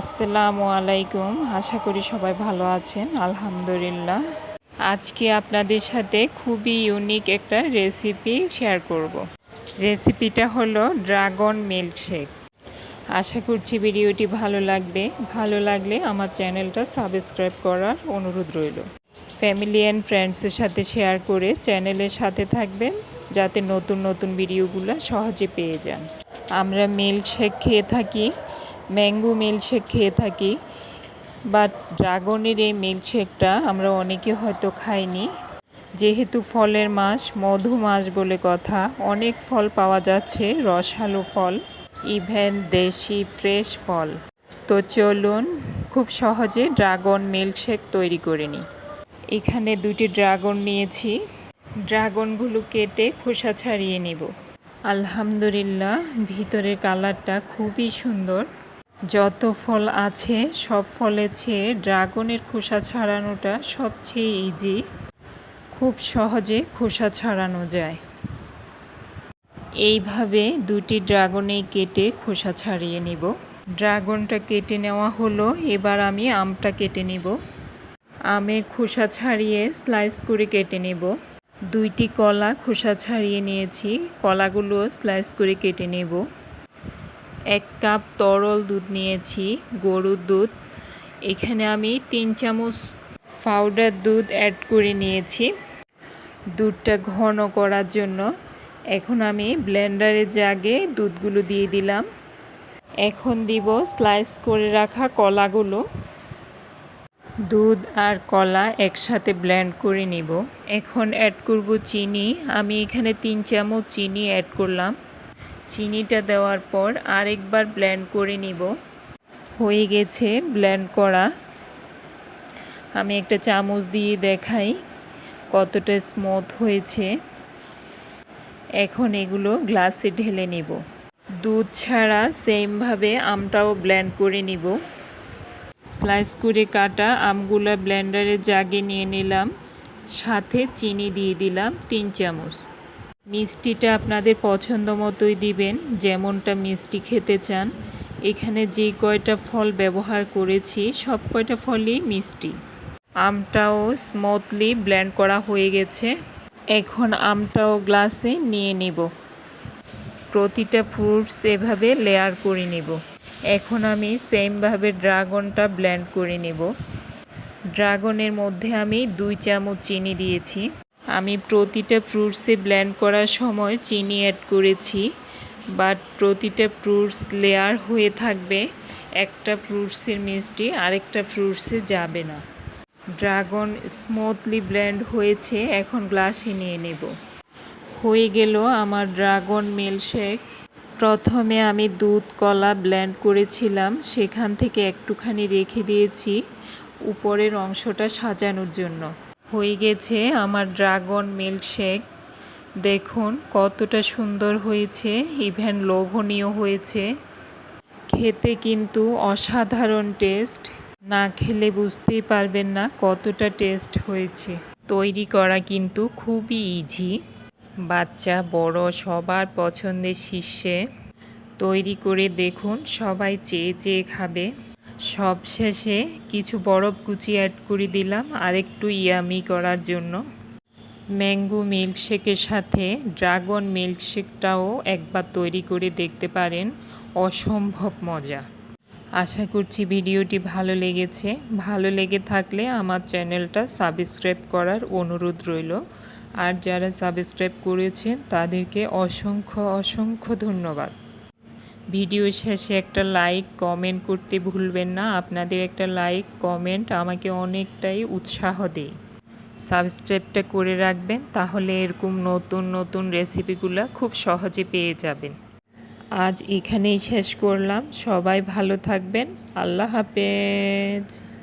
আসসালামু আলাইকুম। আশা করি সবাই ভালো আছেন। আলহামদুলিল্লাহ। আজকে আপনাদের সাথে খুবই ইউনিক একটা রেসিপি শেয়ার করব। রেসিপিটা হলো ড্রাগন মিল্কশেক আশা করছি ভিডিওটি ভালো লাগবে। ভালো লাগলে আমার চ্যানেলটা সাবস্ক্রাইব করার অনুরোধ রইল। ফ্যামিলি অ্যান্ড ফ্রেন্ডসের সাথে শেয়ার করে চ্যানেলের সাথে থাকবেন, যাতে নতুন নতুন ভিডিওগুলো সহজে পেয়ে যান। আমরা মিল্কশেক খেয়ে থাকি। ম্যাঙ্গো মিল্কশেক খেয়ে থাকি বাট ড্রাগনের এই মিল্কশেকটা আমরা অনেকে হয়তো খাইনি। যেহেতু ফলের মাস, মধু মাস বলে কথা, অনেক ফল পাওয়া যাচ্ছে, রসালো ফল ইভেন দেশি ফ্রেশ ফল। তো চলুন, খুব সহজে ড্রাগন মিল্কশেক তৈরি করে নিই। এখানে দুটি ড্রাগন নিয়েছি। ড্রাগনগুলো কেটে খোসা ছাড়িয়ে নেব। আলহামদুলিল্লাহ, ভিতরের কালারটা খুবই সুন্দর। যত ফল আছে, সব ফলের চেয়ে ড্রাগনের খোসা ছাড়ানোটা সবচেয়ে ইজি খুব সহজে খোসা ছাড়ানো যায়। এইভাবে দুটি ড্রাগনে কেটে খোসা ছাড়িয়ে নিব। ড্রাগনটা কেটে নেওয়া হলো, এবার আমি আমটা কেটে নিব। আমের খোসা ছাড়িয়ে স্লাইস করে কেটে নেব। দুইটি কলা খোসা ছাড়িয়ে নিয়েছি, কলাগুলো স্লাইস করে কেটে নেব। এক কাপ তরল দুধ নিয়েছি, গরুর দুধ। এখানে আমি তিন চামচ পাউডার দুধ অ্যাড করে নিয়েছি। দুধটা ঘন করার জন্য এখন আমি ব্লেন্ডারের জাগে দুধগুলো দিয়ে দিলাম। এখন দিব স্লাইস করে রাখা কলাগুলো। দুধ আর কলা একসাথে ব্লেন্ড করে নিব। এখন অ্যাড করব চিনি। আমি এখানে তিন চামচ চিনি অ্যাড করলাম। চিনিটা দেওয়ার পর আরেকবার ব্লেন্ড করে নিব। হয়ে গেছে ব্লেন্ড করা। আমি একটা চামচ দিয়ে দেখাই কতটা স্মুথ হয়েছে। এখন এগুলো গ্লাসে ঢেলে নিব। দুধ ছাড়া সেমভাবে আমটাও ব্লেন্ড করে নিব। স্লাইস করে কাটা আমগুলো ব্লেন্ডারে জাগে নিয়ে নিলাম। সাথে চিনি দিয়ে দিলাম তিন চামচ। মিষ্টিটা আপনাদের পছন্দ মতোই দিবেন, যেমনটা মিষ্টি খেতে চান। এখানে যে কয়টা ফল ব্যবহার করেছি, সব কয়টা ফলই মিষ্টি। আমটাও স্মুথলি ব্ল্যান্ড করা হয়ে গেছে। এখন আমটাও গ্লাসে নিয়ে নেব। প্রতিটা ফ্রুটস এভাবে লেয়ার করে নেব। এখন আমি সেমভাবে ড্রাগনটা ব্ল্যান্ড করে নেব। ড্রাগনের মধ্যে আমি দুই চামচ চিনি দিয়েছি। আমি প্রতিটা ফ্রুটসে ব্ল্যান্ড করার সময় চিনি অ্যাড করেছি, বাট প্রতিটা ফ্রুটস লেয়ার হয়ে থাকবে, একটা ফ্রুটসের মিষ্টি আরেকটা ফ্রুটসে যাবে না। ড্রাগন স্মুথলি ব্ল্যান্ড হয়েছে, এখন গ্লাসে নিয়ে নেব। হয়ে গেল আমার ড্রাগন মিল্কশেক। প্রথমে আমি দুধ কলা ব্ল্যান্ড করেছিলাম, সেখান থেকে একটুখানি রেখে দিয়েছি, উপরের অংশটা সাজানোর জন্য। হয়ে গেছে আমার ড্রাগন মিল্কশেক। দেখুন কতটা সুন্দর হয়েছে ইভেন লোভনীয় হয়েছে। খেতে কিন্তু অসাধারণ টেস্ট। না খেলে বুঝতেই পারবেন না কতটা টেস্ট হয়েছে। তৈরি করা কিন্তু খুবই ইজি বাচ্চা, বড়, সবার পছন্দের শীর্ষে। তৈরি করে দেখুন, সবাই চেয়ে চেয়ে খাবে। সব শেষে কিছু বরফ কুচি অ্যাড করে দিলাম আরেকটু ইয়ামি করার জন্য। ম্যাঙ্গো মিল্কশেকের সাথে ড্রাগন মিল্কশেকটাও একবার তৈরি করে দেখতে পারেন। অসম্ভব মজা। আশা করছি ভিডিওটি ভালো লেগেছে। ভালো লেগে থাকলে আমার চ্যানেলটা সাবস্ক্রাইব করার অনুরোধ রইল। আর যারা সাবস্ক্রাইব করেছেন তাদেরকে অসংখ্য অসংখ্য ধন্যবাদ। ভিডিও শেষে একটা লাইক কমেন্ট করতে ভুলবেন না। আপনাদের একটা লাইক কমেন্ট আমাকে অনেকটাই উৎসাহ দেয়। সাবস্ক্রাইবটা করে রাখবেন, তাহলে এরকম নতুন নতুন রেসিপিগুলো খুব সহজে পেয়ে যাবেন। আজ এখানেই শেষ করলাম। সবাই ভালো থাকবেন। আল্লাহ হাফেজ।